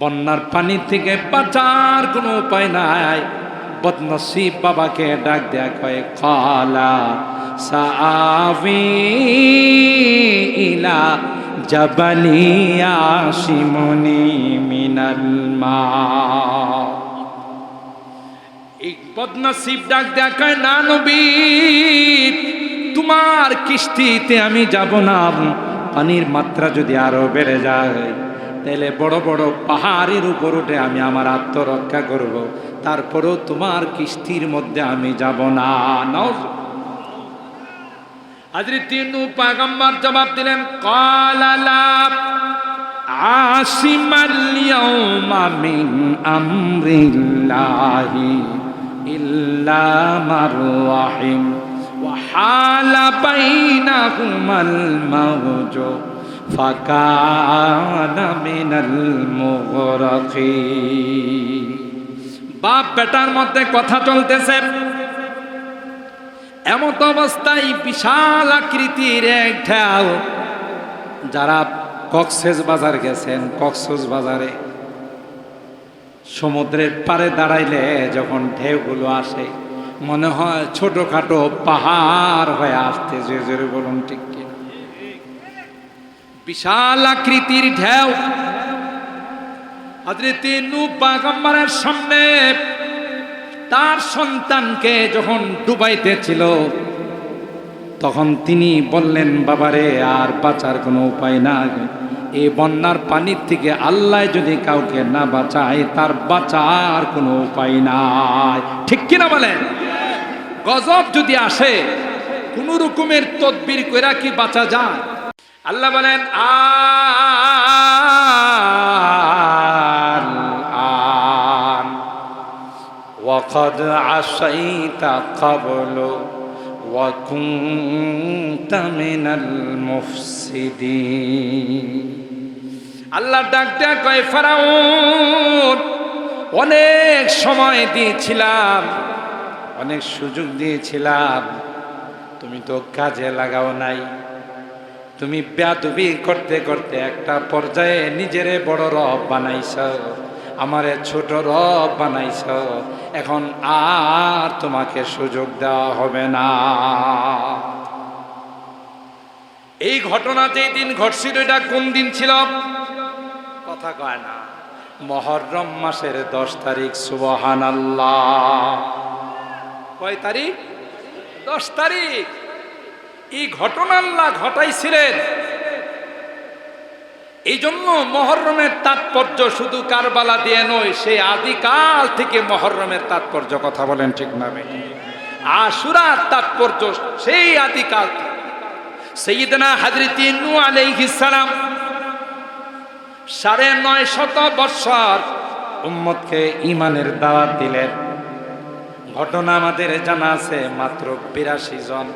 বন্যার পানি থেকে বাঁচার কোনো উপায় নাই। বদনসিব বাবাকে ডাক দেয়া কয়ে কলা সাবি ইলা জবলিয়া শিমনি মিনাল মা। বদনসিব ডাক দেয়া কয়, না নবী, তোমার কিস্তিতে আমি যাব না। পানির মাত্রা যদি আরও বেড়ে যায় তাহলে বড় বড় পাহাড়ের উপর উঠে আমি আমার আত্মরক্ষা করব। তারপরেও তোমার কিস্তির মধ্যে আমি যাব না নাও তিন পাগাম্বার জবাব দিলেন কলালাপ ইল্লা فكان من المغرقين বাপ বেটার মধ্যে কথা চলতেছে এমত অবস্থায় বিশাল আকৃতির এক ঢেউ যারা কক্সেস বাজার গেছেন কক্সেস বাজারে সমুদ্রের পারে দাঁড়াইলে যখন ঢেউগুলো আসে মনে হয় ছোটখাটো পাহাড় হয়ে আসতে যে জোরে বলুন ঠিক কিনা বিশাল আকৃতির ঢেউ। নূ পাগম্বরের সামনে তার সন্তানকে যখন ডুবাইতেছিল তখন তিনি বললেন, বাবারে, আর বাঁচার কোনো উপায় নাই। এই বন্যার পানির থেকে আল্লাহ যদি কাউকে না বাঁচায়, তার বাঁচার কোনো উপায় নাই। ঠিক কিনা বলেন? গজব যদি আসে, কোন রকমের তদবির কইরা কি বাঁচা যায়? আল্লাহ বলেন আন وقد عصيت قبل وكنت من المفسدين আল্লাহ ডাক ডাক কয় ফারাউন অনেক সময় দিয়েছিলাম অনেক সুযোগ দিয়েছিলাম তুমি তো কাজে লাগাও নাই তুমি ব্যাদবি করতে করতে একটা পর্যায়ে নিজেরে বড় রব বানাইছ, আমারে ছোট রব বানাইছ। এখন আর তোমাকে সুযোগ দেওয়া হবে না। এই ঘটনা যেই দিন ঘটছিল, এটা কোন দিন ছিল? কথা কয় না, মহরম মাসের দশ তারিখ সুবহান আল্লাহ কয় তারিখ? দশ তারিখ। এই ঘটনা আল্লাহ ঘটাইছিলেন। এই জন্য মহরমের তাৎপর্য শুধু কারবালা দিয়ে নয়, সে আদিকাল থেকে মহরমের তাৎপর্য কথা বলেন ঠিক নামে আশুরার তাৎপর্য সেই আদিকাল থেকে। সৈয়দনা হাজরতি নু সাড়ে নয় শত বৎসর উম্মতকে ইমানের দাওয়াত দিলেন। ঘটনা আমাদের জানা আছে মাত্র বিরাশি জন।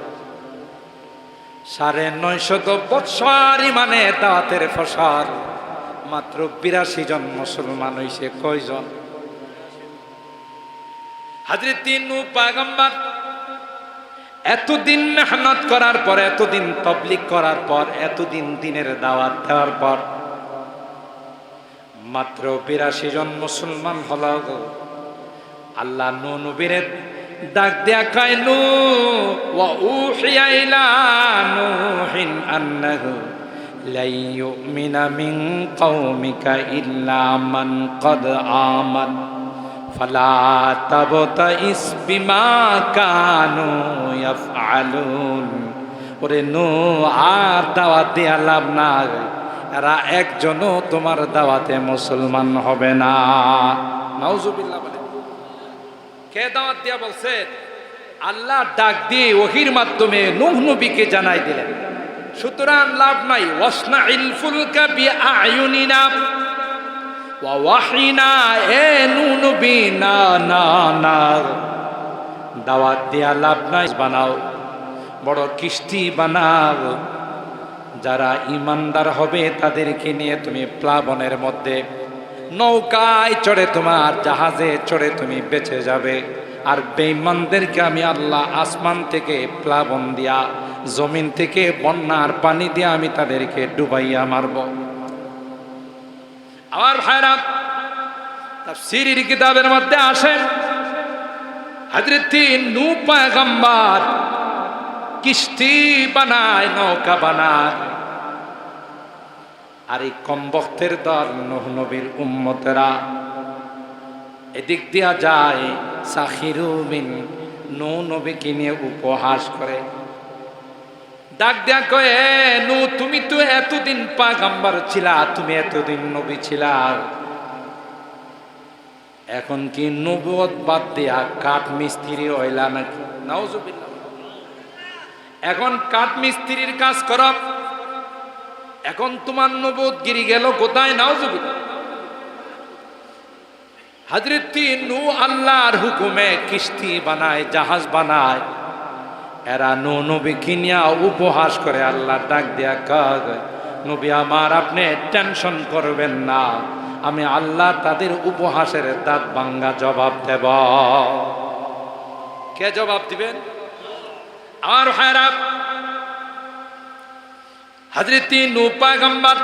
সাড়ে নয় শত বৎসর ইমানে দাওয়াতের ফসল মাত্র বিরাশি জন মুসলমান হইছে, কয়জন? হাজরে তিন পাগম্বার এতদিন মেহনত করার পর, এতদিন তবলিক করার পর, এতদিন দিনের দাওয়াত দেওয়ার পর, মাত্র বিরাশি জন মুসলমান হল আল্লাহ নবীরের ডাক দেয়া কয় নু ওয়া উহিয়া ইলা নূহিন আন্নাহু লাই ইউমিনা মিন কওমিকা ইল্লা মান কদ আমান। ফালা তাবতাইস বিমা কানু ইয়াফআলুন। ওরে নু আর দাওয়াত দিয়া লাভ নাই। এরা একজনও তোমার দাওয়াতে মুসলমান হবে না। নাউজুবিল্লাহ বলে। কে দাওয়াত দিয়া বলছে? আল্লাহ ডাক দিয়ে ওহির মাধ্যমে নুহ নবীকে জানাই দিলেন। সুতরাং লাভ নাই। ওয়াসনা ইলফুলকা বি আয়ুনিনা ওয়া ওয়াহিনা। এ নবী, না না না। দাওয়াত দিয়া লাভ নাই। বানাও, বড় কিস্তি বানাও। যারা ইমানদার হবে তাদেরকে নিয়ে তুমি প্লাবনের মধ্যে নৌকায় চড়ে তোমার জাহাজে চড়ে তুমি বেঁচে যাবে। আর বেঈমানদেরকে আমি আল্লাহ আসমান থেকে প্লাবন দিয়া, জমিন থেকে বন্যার পানি দিয়ে আমি তাদেরকে ডুবাইয়া মারব। আমার ভাইরা, তাফসীরের কিতাবের মধ্যে আসে হযরত নূ পয়গম্বর কিস্তি বানায়, নৌকা বানায়। আর এই কমবক্তের দল নূহ নবীর উম্মতেরা। এদিক দিয়া যায় সাখিরুমিন নূ নবীকে নিয়ে উপহাস করে। ডাক দেয়া কয়ে নু তুমি তো এতদিন পাগাম্বার ছিলা, তুমি এতদিন নবী ছিলা। এখন কি নবুয়ত বাদ দিয়া কাঠ মিস্ত্রি হইলা নাকি? নাউজুবিল্লাহ। এখন কাঠ মিস্ত্রির কাজ কর। এখন তোমার নবুয়ত গিরি গেল কোথায়? নাউজুবিল্লাহ হাজরতি নু আল্লাহর হুকুমে কিস্তি বানায়, জাহাজ বানায়। এরা নু নবী কিনিয়া উপহাস করে আল্লাহ ডাক দিয়া কাজ নবী, আমার আপনি টেনশন করবেন না, আমি আল্লাহ তাদের উপহাসের দাঁত বাঙ্গা জবাব দেব। কে জবাব দিবেন? আমার ভাইরা হাজরতি নু পাগম্বর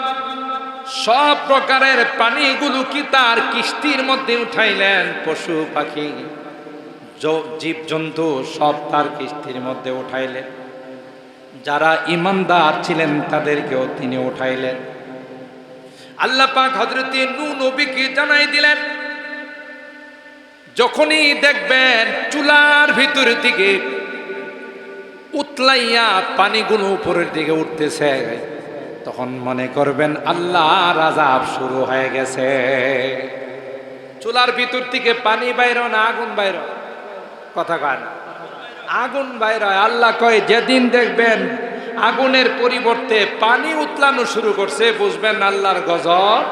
সব প্রকারের পানিগুলো কি তার কিস্তির মধ্যে উঠাইলেন? পশু, পাখি জীব জন্তু সব তার কিস্তির মধ্যে উঠাইলেন। যারা ইমানদার ছিলেন তাদেরকেও তিনি উঠাইলেন। আল্লাহ পাক হজরতে নু নবীকে জানাই দিলেন, যখনই দেখবেন চুলার ভিতর দিকে উতলাইয়া পানিগুলো উপরের দিকে উঠতেছে। তখন মনে করবেন আল্লাহ রাজাব শুরু হয়ে গেছে। চুলার ভিতর থেকে পানি বাইর না আগুন বাইর কথা কয় আগুন বাইর আল্লাহ কয়, যেদিন দেখবেন আগুনের পরিবর্তে পানি উতলানো শুরু করছে, বুঝবেন আল্লাহর গজব।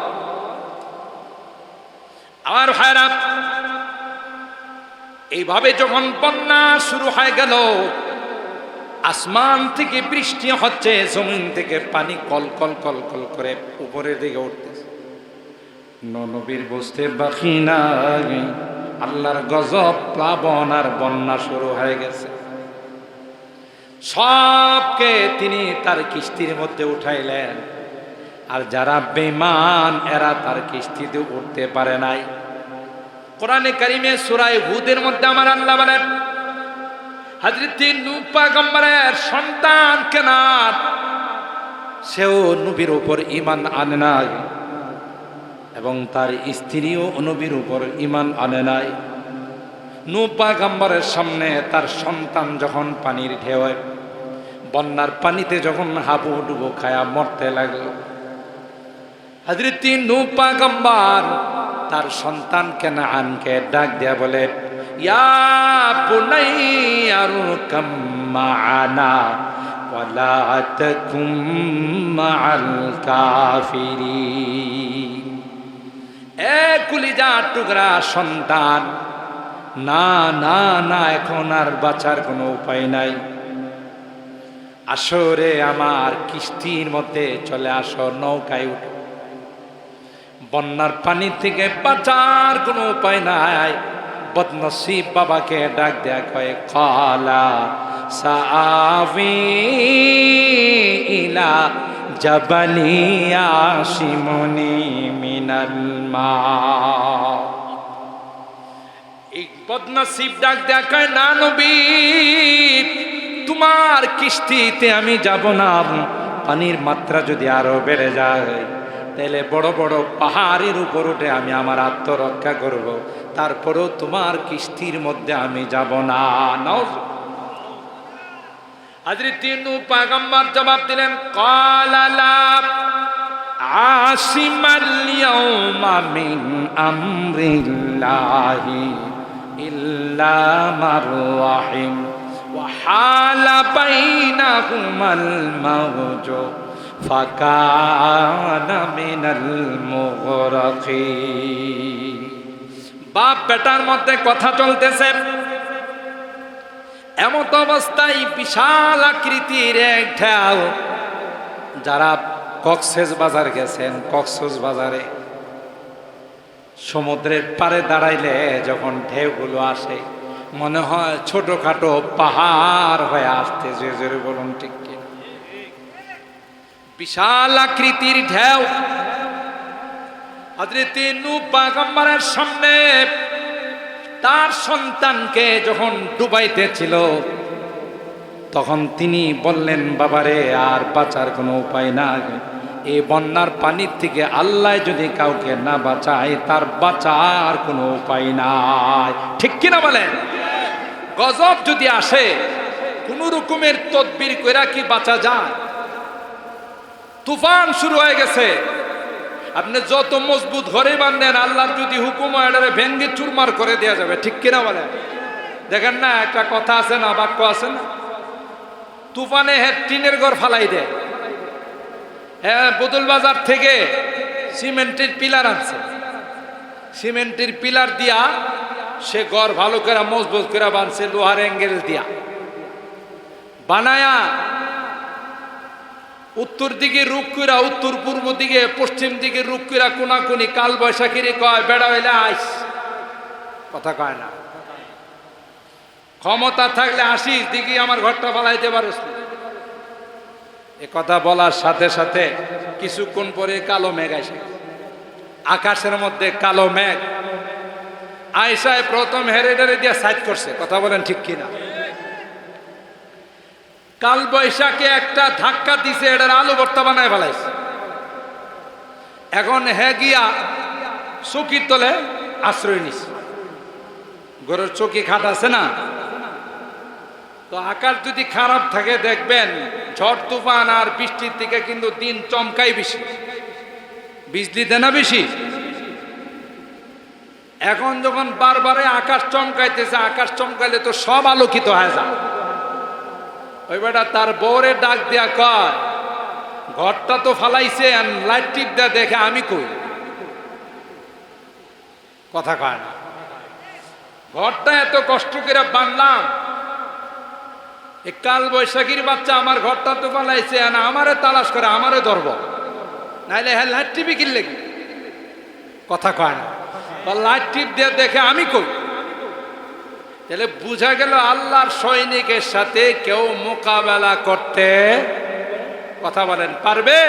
আমার ভাইরা এইভাবে যখন বন্যা শুরু হয়ে গেল আসমান থেকে বৃষ্টি হচ্ছে, জমিন থেকে পানি কল কল কল কল করে উপরের দিকে উঠতেছে। নবীর বুঝতে বাকি নাই। আল্লাহর গজব, প্লাবন আর বন্যা শুরু হয়ে গেছে। সবকে তিনি তার কিস্তির মধ্যে উঠাইলেন। আর যারা বেমান এরা তার কিস্তিতে উঠতে পারে নাই। কোরআনে কারিমে সুরাই হুদের মধ্যে আমার আল্লাহ বলেন হাজরতি নুপাগম্বরের সন্তান কেনার। সেও নবীর উপর ইমান আনে নাই এবং তার স্ত্রীও নবীর উপর ইমান আনে নাই। নুপাগম্বরের সামনে তার সন্তান যখন পানির ঢেউয়ে, বন্যার পানিতে যখন হাবু ডুবো খায়া মরতে লাগল, হাজরতি নুপাগম্বর তার সন্তান কেন আনকে ডাক দেয়া বলে টুকরা সন্তান, না না না, এখন আর বাঁচার কোনো উপায় নাই। আসরে আমার কিস্তির মধ্যে চলে আসো, নৌকায় উঠো। বন্যার পানি থেকে বাঁচার কোনো উপায় নাই। বদনসিব বাবাকে ডাক দেয়া কয়ে, কলা সাবি ইলা জবলিয়া শিমনি মিনাল মা. বদনসিব ডাক দেয়া কয়, না নবী, তোমার কিস্তিতে আমি যাব না, পানির মাত্রা যদি আরও বেড়ে যায় তাহলে বড় বড় পাহাড়ের উপর উঠে আমি আমার আত্মরক্ষা করব। তারপরেও তোমার কিস্তির মধ্যে আমি যাব না। নাও হাজরি তিন পাগাম্বার জবাব দিলেন কলালাপ আসিমালিয়াউমা মিন আমরিল্লাহি ইল্লা মারওয়াহিম ওয়া হালা বাইনাহুমাল মাউজু। فكان من المغرقين বাপ বেটার মধ্যে কথা চলতেছে এমত অবস্থায় বিশাল আকৃতির এক ঢেউ যারা কক্সেস বাজার গেছেন কক্সেস বাজারে সমুদ্রের পারে দাঁড়াইলে যখন ঢেউগুলো আসে মনে হয় ছোটখাটো পাহাড় হয়ে আসতে যে জোরে বলুন ঠিক কি বিশাল আকৃতির ঢেউ। হজরতে নূ পাগম্বরের সামনে তার সন্তানকে যখন ডুবাইতেছিল তখন তিনি বললেন, বাবারে, আর বাঁচার কোনো উপায় নাই। এই বন্যার পানির থেকে আল্লাহ যদি কাউকে না বাঁচায়, তার বাঁচার কোনো উপায় নাই। ঠিক কিনা বলেন? গজব যদি আসে, কোন রকমের তদবির কইরা কি বাঁচা যায়? তুফান শুরু হয়ে গেছে। আপনি যত মজবুত ঘরে বান্ধেন আল্লাহর যদি হুকুম এটারে ভেঙ্গে চুরমার করে দেওয়া যাবে। ঠিক কিনা বলেন? দেখেন না, একটা কথা আছে না, বাক্য আছে না? তুফানে হ্যাঁ টিনের ঘর ফালাই দেয় হ্যাঁ বদল বাজার থেকে সিমেন্টের পিলার আনছে। সিমেন্টের পিলার দিয়া সে ঘর ভালো করে মজবুত করে বানছে, লোহার অ্যাঙ্গেল দিয়া। বানায়া উত্তর দিকে রুখ কইরা, উত্তর পূর্ব দিকে, পশ্চিম দিকে রুখ কইরা কোনাকুনি, কাল বৈশাখীরে কয়, বেড়া হইলে আইস। কথা কয় না। ক্ষমতা থাকলে আসিস দিকে আমার ঘরটা ফালাইতে পারিস এ কথা বলার সাথে সাথে কিছুক্ষণ পরে কালো মেঘ আসে। আকাশের মধ্যে কালো মেঘ। আয়সায় প্রথম হেরেডারে দিয়ে সাইড করছে, কথা বলেন ঠিক কিনা? কাল বৈশাখে একটা ধাক্কা দিছে, এটার আলু ভর্তা বানায় ফেলাইছে। এখন হে গিয়া চকির তলে আশ্রয় নিছে। গরুর চকি খাট আছে না? তো আকাশ যদি খারাপ থাকে, দেখবেন ঝড়, তুফান আর বৃষ্টির থেকে কিন্তু দিন চমকাই বেশি। বিজলি দেয় না বেশি? এখন যখন বারবারে আকাশ চমকাইতেছে, আকাশ চমকাইলে তো সব আলোকিত হয়ে যায়। ওই বেটা তার বউরে ডাক দিয়া কয়, ঘরটা তো ফালাইছে লাইট টিপ দেয়া দেখে আমি কই? কথা কয় না। ঘরটা এত কষ্ট করে বানলাম কাল বৈশাখীর বাচ্চা আমার ঘরটা তো ফালাইছে না আমারে তালাশ করে, আমারে ধরব। নাইলে হ্যাঁ লাইট টিপি কিনলে কথা কয় না। লাইট টিপ দিয়ে দেখে আমি কই? তাহলে বুঝা গেল আল্লাহর সৈনিকের সাথে কেউ মোকাবেলা করতে কথা বলেন, পারবে?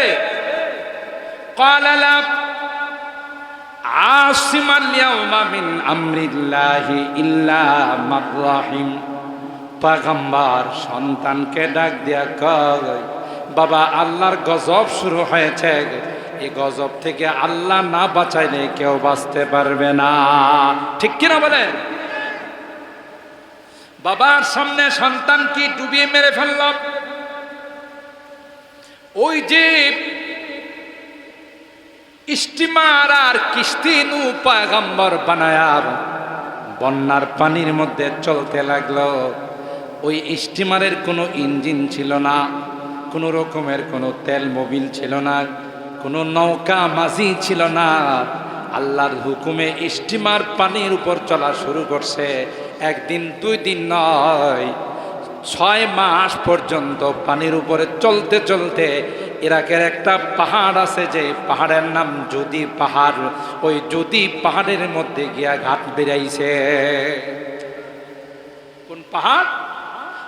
সন্তানকে ডাক দিয়া কয়, বাবা, আল্লাহর গজব শুরু হয়েছে এই গজব থেকে আল্লাহ না বাঁচাইলে কেউ বাঁচতে পারবে না। ঠিক কিনা বলেন? বাবার সামনে সন্তান কি ডুবিয়ে মেরে ফেলল? ওই যে স্টিমার আর কিস্তি নু পাগম্বর বানায়ার বন্যার পানির মধ্যে চলতে লাগল। ওই স্টিমারের কোনো ইঞ্জিন ছিল না, কোনো রকমের কোনো তেল মোবিল ছিল না, কোনো নৌকা মাঝি ছিল না। আল্লাহর হুকুমে স্টিমার পানির উপর চলা শুরু করছে। একদিন, দুই দিন নয়, ছয় মাস পর্যন্ত পানির উপরে চলতে চলতে ইরাকের একটা পাহাড় আছে যে পাহাড়ের নাম যদি পাহাড়। ওই যদি পাহাড়ের মধ্যে গিয়া ঘাট বেরাইছে কোন পাহাড়?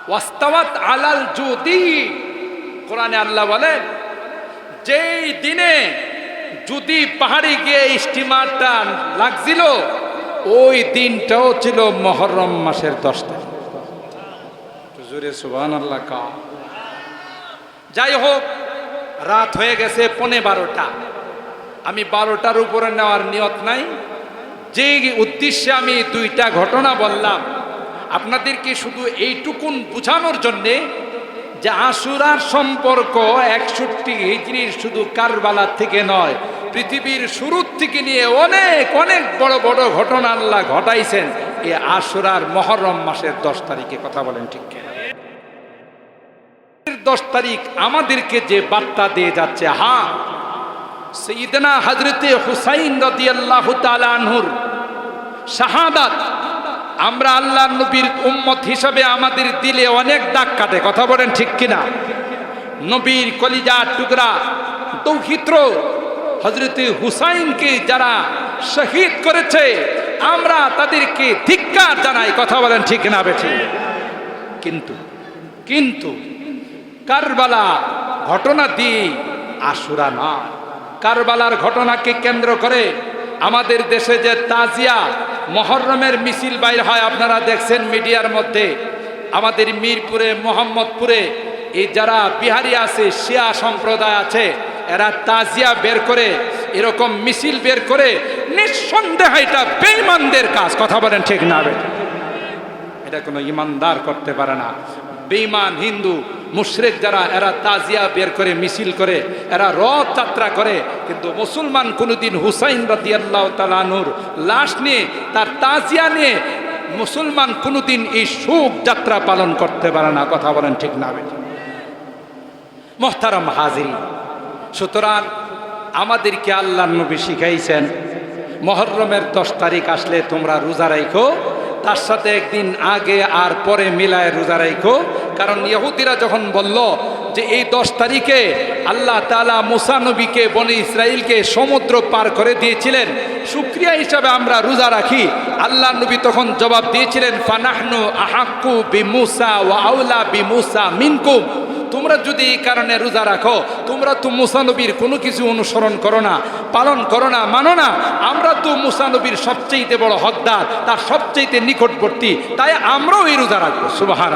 ওয়াস্তাওয়াত আলাল যদি। কোরআনে আল্লাহ বলেন যেই দিনে যদি পাহাড়ে গিয়ে স্টিমারটা লাগছিল ওই দিনটাও ছিল মহরম মাসের দশ তারিখ। আল্লাহ কা যাই হোক, রাত হয়ে গেছে পনে বারোটা। আমি বারোটার উপরে নেওয়ার নিয়ত নাই। যে উদ্দেশ্যে আমি দুইটা ঘটনা বললাম আপনাদেরকে শুধু এইটুকুন বোঝানোর জন্যে যে আশুরার সম্পর্ক একষট্টি হিজড়ির শুধু কারবালা থেকে নয় পৃথিবীর শুরুর থেকে নিয়ে অনেক অনেক বড় বড় ঘটনা আল্লাহ ঘটাইছেন। এ আশুরার মহরম মাসের দশ তারিখে কথা বলেন ঠিক দশ তারিখ আমাদেরকে যে বার্তা দিয়ে যাচ্ছে হা সঈদনা হজরতে হুসাইন রদি আল্লাহ তালানহুর শাহাদাত, আমরা আল্লাহ নবীর উম্মত হিসাবে আমাদের দিলে অনেক দাগ কাটে, কথা বলেন ঠিক কিনা? নবীর কলিজা টুকরা, দৌহিত্র হজরতে হুসাইনকে যারা শহীদ করেছে, আমরা তাদেরকে ধিক্কার জানাই, কথা বলেন ঠিক না বেঠি? কিন্তু কিন্তু কারবালা ঘটনা দিয়ে আশুরা না কারবালার ঘটনাকে কেন্দ্র করে আমাদের দেশে যে তাজিয়া মহরমের মিছিল বাইর হয়, আপনারা দেখছেন মিডিয়ার মধ্যে। আমাদের মিরপুরে, মোহাম্মদপুরে এই যারা বিহারি আছে, শিয়া সম্প্রদায় আছে এরা তাজিয়া বের করে, এরকম মিছিল বের করে, নিঃসন্দেহ এটা বেঈমানদের কাজ। কথা বলেন ঠিক না এটা কোনো ইমানদার করতে পারে না। বেঈমান, হিন্দু, মুশরেক যারা, এরা তাজিয়া বের করে, মিছিল করে, এরা রথ যাত্রা করে, কিন্তু মুসলমান কোনোদিন হুসাইন রাদি আল্লাহ তালানুর লাশ নিয়ে, তার তাজিয়া নিয়ে মুসলমান কোনোদিন এই শোক যাত্রা পালন করতে পারে না। কথা বলেন ঠিক না বেটা? মোহতারাম হাজিরি সুতরাং আমাদেরকে আল্লাহ নবী শিখাইছেন, মহরমের দশ তারিখ আসলে তোমরা রোজা রাখো তার সাথে একদিন আগে আর পরে মিলায় রোজা রাখো কারণ ইহুদিরা যখন বলল যে এই দশ তারিখে আল্লাহ তালা মুসা নবীকে, বনে ইসরায়েলকে সমুদ্র পার করে দিয়েছিলেন সুক্রিয়া হিসাবে আমরা রোজা রাখি। আল্লাহ নবী তখন জবাব দিয়েছিলেন, ফানাহনু আহাক্কু বি মুসা ওয়া আউলা বি মুসা মিনকুম। তোমরা যদি এই কারণে রোজা রাখো, তোমরা তো মুসানবীর কোনো কিছু অনুসরণ করো না, পালন করো না, মানো না। আমরা তো মুসানবীর সবচেয়েতে বড় হকদার, তার সবচেয়েতে নিকটবর্তী। তাই আমরাও এই রোজা রাখব সুবাহার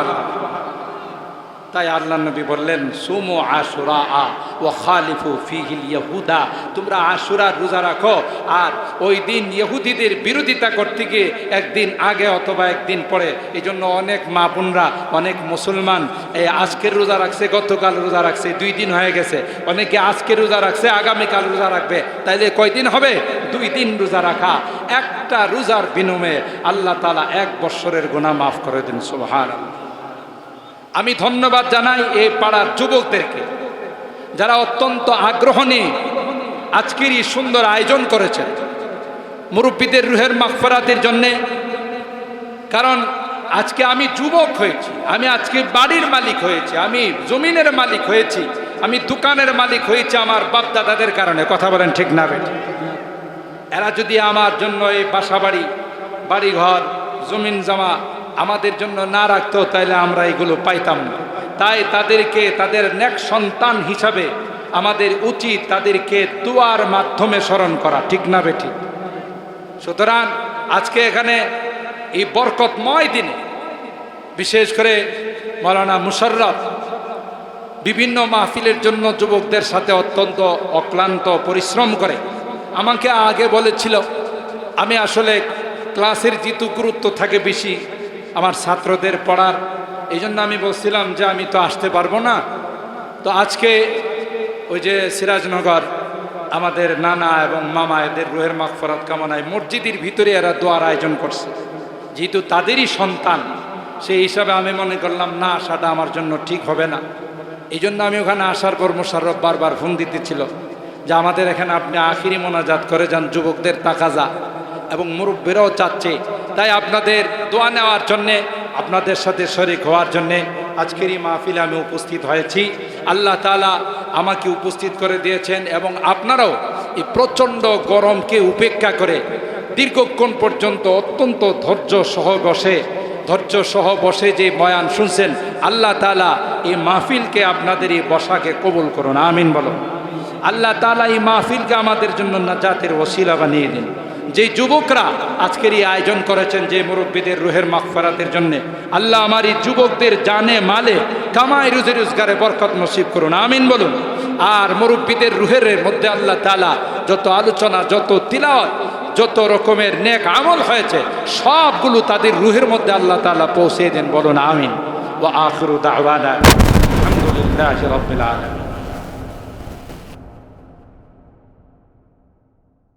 তাই আল্লাহ নবী বললেন, সুমো আশুরা আ ও খালিফু ফিহিল ইহুদা তোমরা আশুরার রোজা রাখো আর ওই দিন ইহুদিদের বিরোধিতা করতে গিয়ে একদিন আগে অথবা একদিন পরে এই জন্য অনেক মা বোনরা, অনেক মুসলমান, এই আজকের রোজা রাখছে, গতকাল রোজা রাখছে, দুই দিন হয়ে গেছে। অনেকে আজকে রোজা রাখছে, আগামীকাল রোজা রাখবে। তাইলে কয়দিন হবে? দুই দিন রোজা রাখা। একটা রোজার বিনিময়ে আল্লাহ তালা এক বৎসরের গুণা মাফ করে দিন সুবহান আমি ধন্যবাদ জানাই এই পাড়ার যুবকদেরকে, যারা অত্যন্ত আগ্রহ নিয়ে আজকের এই সুন্দর আয়োজন করেছেন। মুরব্বীদের রুহের মাগফরাতের জন্যে, কারণ আজকে আমি যুবক হয়েছি, আমি আজকে বাড়ির মালিক হয়েছি, আমি জমিনের মালিক হয়েছি, আমি দোকানের মালিক হয়েছি আমার বাপ দাদাদের কারণে, কথা বলেন ঠিক না বেটি এরা যদি আমার জন্য এই বাসা বাড়ি বাড়িঘর, জমিন জামা আমাদের জন্য না রাখতো তাহলে আমরা এগুলো পাইতাম না। তাই তাদেরকে, তাদের নেক সন্তান হিসাবে আমাদের উচিত তাদেরকে দুয়ার মাধ্যমে স্মরণ করা, ঠিক না বেঠি? সুতরাং আজকে এখানে এই বরকতময় দিনে, বিশেষ করে মৌলানা মুশাররফ বিভিন্ন মাহফিলের জন্য যুবকদের সাথে অত্যন্ত অক্লান্ত পরিশ্রম করে। আমাকে আগে বলেছিল, আমি আসলে ক্লাসের যেহেতু গুরুত্ব থাকে বেশি আমার ছাত্রদের পড়ার। এই জন্য আমি বলছিলাম যে আমি তো আসতে পারব না। তো আজকে ওই যে সিরাজনগর, আমাদের নানা এবং মামা এদের রোহের মাগফরাত কামনায় মসজিদের ভিতরে এরা দোয়ার আয়োজন করছে। যেহেতু তাদেরই সন্তান, সেই হিসাবে আমি মনে করলাম, না, আসাটা আমার জন্য ঠিক হবে না। এই জন্য আমি ওখানে আসার পর মোশাররফ বারবার ফোন দিতেছিল যে আমাদের এখানে আপনি আখিরি মোনাজাত করে যান, যুবকদের তাকাজা এবং মুরব্বীরাও চাচ্ছে তাই আপনাদের দোয়া নেওয়ার জন্যে, আপনাদের সাথে শরিক হওয়ার জন্যে আজকের এই মাহফিলে আমি উপস্থিত হয়েছি। আল্লাহ তালা আমাকে উপস্থিত করে দিয়েছেন এবং আপনারাও এই প্রচণ্ড গরমকে উপেক্ষা করে দীর্ঘক্ষণ পর্যন্ত অত্যন্ত ধৈর্য সহ বসে, ধৈর্য সহ বসে যে বয়ান শুনছেন, আল্লাহ তালা এই মাহফিলকে আপনাদের এই বসাকে কবুল করুন। আমিন বলো আল্লাহ তালা এই মাহফিলকে আমাদের জন্য নাজাতের ওসিলা বানিয়ে দিন যে যুবকরা আজকের এই আয়োজন করেছেন যে মুরব্বীদের রুহের মাগফরাতের জন্য, আল্লাহ আমার এই যুবকদের জানে মালে কামায় রুজি রোজগারে বরকত নসিব করুন, আমিন বলুন। আর মুরব্বীদের রুহের মধ্যে আল্লাহ তালা যত আলোচনা, যত তিলাওয়াত, যত রকমের নেক আমল হয়েছে, সবগুলো তাদের রুহের মধ্যে আল্লাহ তালা পৌঁছে দেন, বলুন, আমিন। ও আখরু দাওয়ানা, আলহামদুলিল্লাহ রবিল আলম